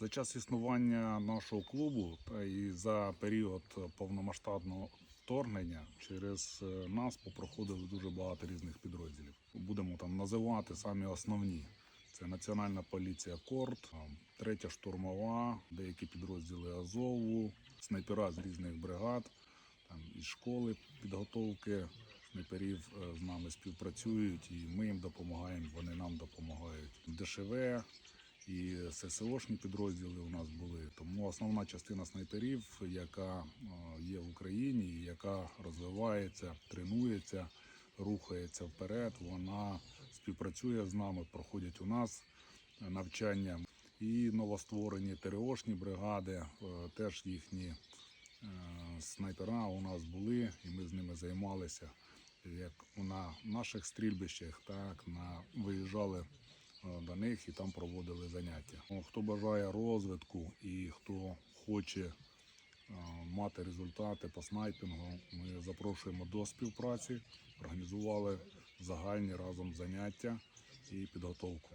За час існування нашого клубу і за період повномасштабного вторгнення через е, нас попроходили дуже багато різних підрозділів. Будемо там називати самі основні. Це Національна поліція Корт, третя штурмова, деякі підрозділи Азову, снайпера з різних бригад, там із школи підготовки снайперів е, з нами співпрацюють, і ми їм допомагаємо, вони нам допомагають. ДШВ і ССОшні підрозділи у нас були. Тому основна частина снайперів, яка е, є в Україні, яка розвивається, тренується, рухається вперед, вона співпрацює з нами, проходять у нас навчання. І новостворені ТРОшні бригади, е, теж їхні е, снайпера у нас були, і ми з ними займалися як на наших стрільбищах, так на виїжджали до них і там проводили заняття. Хто бажає розвитку і хто хоче е, мати результати по снайпінгу, ми запрошуємо до співпраці, організували загальні разом заняття і підготовку.